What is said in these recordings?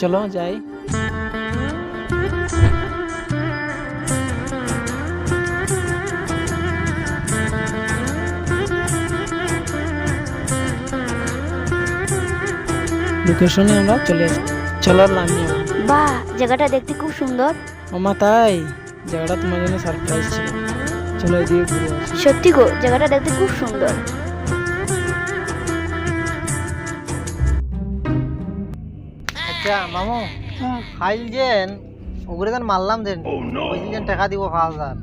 চলো যাই। লোকেশনে আমরা চলে এসেছি চলো নামিয়ে বাহ জায়গাটা দেখতে খুব সুন্দর। মামা তাই? জায়গাটা তোমার জন্য সারপ্রাইজ ছিল। চলো এদিকে ঘুরে সত্যি গো জায়গাটা দেখতে খুব সুন্দর। আচ্ছা মামু খাইল যেন ওগুলো যেন মারলাম যেন। কইছিল যেন টাকা দিব পাঁচ হাজার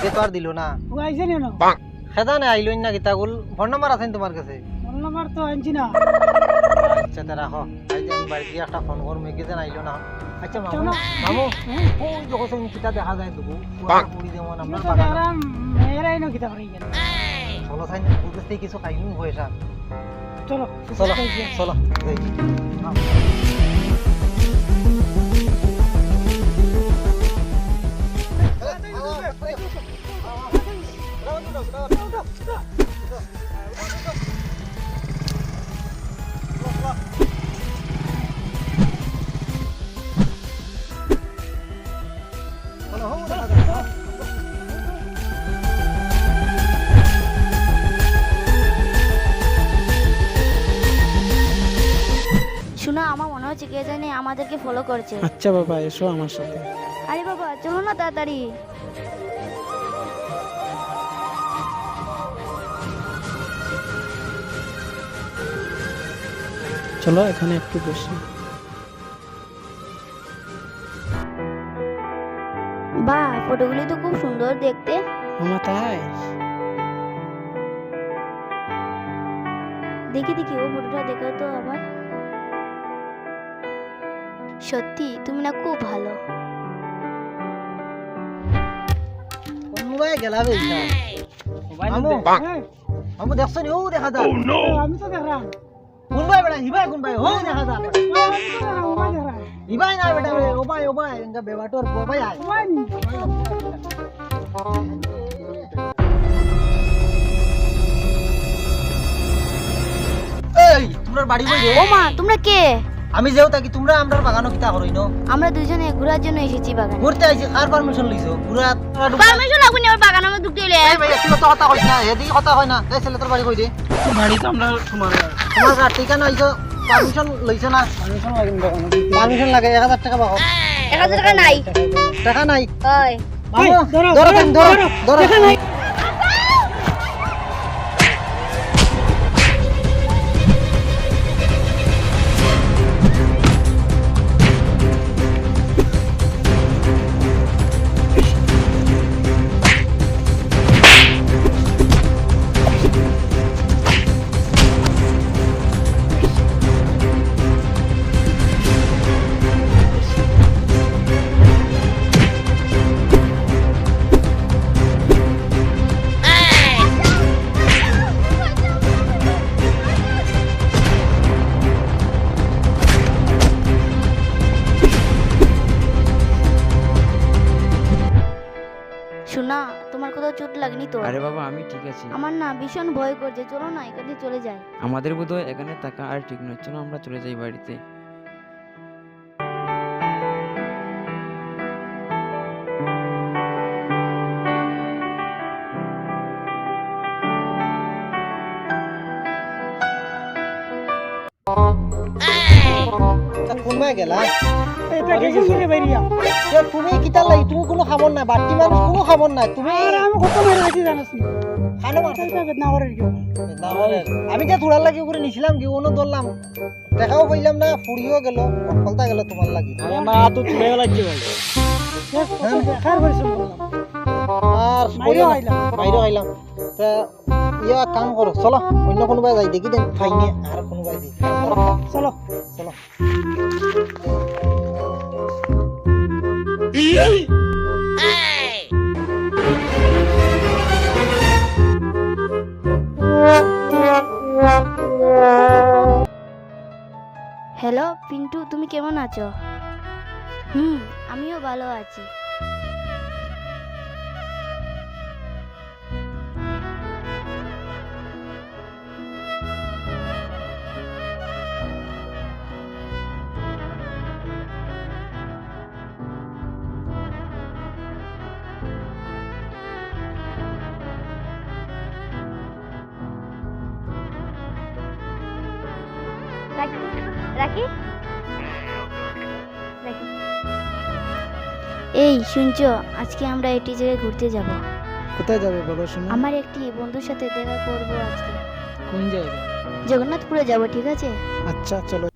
সে তো আর দিল না। সেদা নে আইলই না গীতাগুল ফোন নাম্বার আছে নি তোমার কাছে? আচ্ছা তা রাখো। আই যে আমি বাড়ি গিয়ে একটা ফোন করব মেঘে যেন আইলো না। আচ্ছা মামু মামু ওই যখন কিতা দেখা যায় তবু পুরি যেমন আপনার বাগান চলো সাইন ওর কাছ খাইলুম পয়সা চলো চলো চলো শোনা আমার মনে হচ্ছে কে জানি আমাদেরকে ফলো করছে। আচ্ছা বাবা এসো আমার সাথে। আরে বাবা চলো না তাড়াতাড়ি। চলো এখানে একটু বসি। বাহ ফটোগুলি তো খুব সুন্দর দেখতে। তাই? দেখি দেখি ও ফটোটা দেখো তো আবার। সত্যি তুমি না খুব ভালো। কোনোবাই গেলা বেইছা মামু মামু দেখছ নি? ও দেখা যায় কোনবাই বেটা হিবাই কোনবাই ও দেখা যায় না বেটা ওবাই ওবাই এঙ্গা বেবাটোর ওবাই আয়। এই তোমরা বাড়ি কই রে? ও মা তোমরা কে? আমি যেও থাকি তোমরা আমরার বাগানো কিতা করই ন আমরা দুজনে ঘোরার জন্য এসেছি বাগানে। ঘুরতে আইছি কার পারমিশন লইছো? পুরা পারমিশন লাগবে না আমার বাগানে আমার ঢুকতে হলে এই ভাই তুই তো কথা কইছ না এদিকে কথা কই না। এই ছেলে তোর বাড়ি কই রে? বাড়ি তো আমরা তোমার তোমার কার ঠিকানা আইছো পারমিশন লইছো না? পারমিশন লাগে পারমিশন লাগে 1000 টাকা পাও এক হাজার টাকা নাই। টাকা নাই। হয়। ধরো ধরো ধরো ধরো শোনা তোমার কোথাও চোট লাগেনি তো? আরে বাবা আমি ঠিক আছি। আমার না ভীষণ ভয় করছে চলো না এখান থেকে চলে যাই। আমাদের বোধহয় এখানে থাকা আর ঠিক নয়। চলো আমরা চলে যাই বাড়িতে। কোনবাই গেলা? এ, তুমি কিতা লাগি তুমি কোনো নাই বাড়তি মানুষ কোনো খবর নাই। তুমি না মানে, আমি যে থোড়ার লাগি করে নিছিলাম কি ওনো ধরলাম। দেখাও পাইলাম না ফুরিও গেল ফলতা গেল তোমার লাগি। আমার হাত তুলে লাগছে ভাই। আর বাইরে বাইরে আইলাম তা ইয়া কাম করো চলো অন্য কোনোবাই যাই দেখি দেন ফাইনে আর কোনোবাই দিই চলো। চলো। হ্যালো পিন্টু তুমি কেমন আছো? হুম আমিও ভালো আছি। রাখি। এই শুনছো? আজকে আমরা এটি জায়গায় ঘুরতে যাব। কোথায় যাবে বাবা শুনো? আমার একটি বন্ধুর সাথে দেখা করব আজকে। কোন জায়গায়? জগন্নাথপুরে যাব ঠিক আছে? আচ্ছা চলো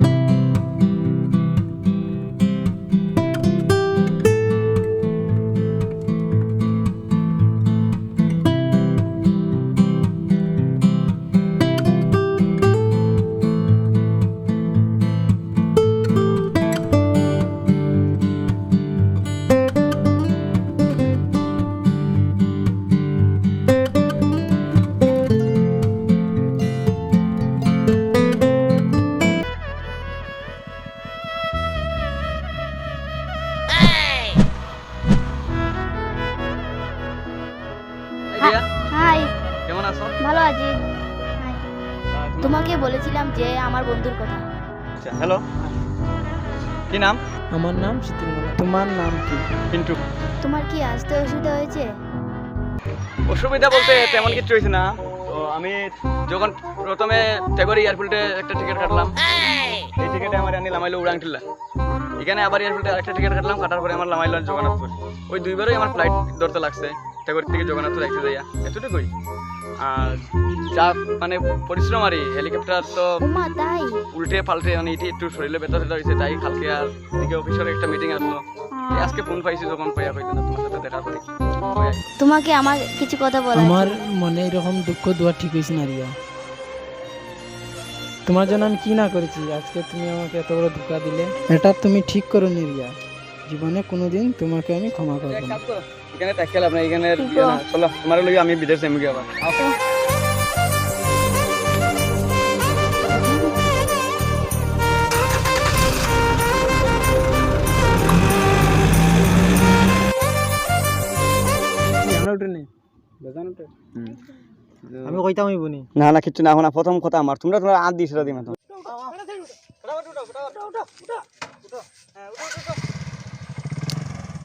তোমাকে বলেছিলাম যে আমার বন্ধুর কথা। হ্যালো কি নাম? আমার নাম শীতলমালা তোমার নাম কি? পিন্টু। তোমার কি আসতে অসুবিধা হয়েছে? অসুবিধা বলতে তেমন কিছু হয়েছে না। তো আমি যখন প্রথমে টেগরি এয়ারপোর্টে একটা টিকিট কাটলাম এই টিকিটে আমার আনি লামাইলো উড়াংটিল্লা এখানে আবার এয়ারপোর্টে একটা টিকিট কাটলাম কাটার পরে আমার লামাইলো জগন্নাথপুর। ওই দুইবারই আমার ফ্লাইট ধরতে লাগছে টেগরি থেকে জগন্নাথপুর একটু যাইয়া এতটুকুই। যা মানে পরিশ্রম আরই হেলিকপ্টার তো উল্টে পাল্টে মানে এটি একটু শরীরে ব্যথা ট্যাথা হয়েছে তাই কালকে আর দিকে অফিসের একটা মিটিং আসলো। আজকে ফোন পাইছি যখন পাইয়া হইতো না তোমার সাথে দেখা করি। আর। তোমাকে আমার কিছু কথা বলা আমার মনে এরকম দুঃখ দোয়া ঠিক হয়েছে না রিয়া। তোমার জন্য আমি কি না করেছি? আজকে তুমি আমাকে এত বড় ধোকা দিলে। এটা তুমি ঠিক করো নি রিয়া। জীবনে কোনোদিন তোমাকে আমি ক্ষমা করব না। এখানে এখানে ঠিক বিয়ে না। আছে। চলো তোমার লগে আমি বিদেশ যাই মুগে আবার। আমি কইতাম হইব নি। না না কিচ্ছু না প্রথম কথা আমার। তোমরা তোমরা আদ দিছ দিই তো।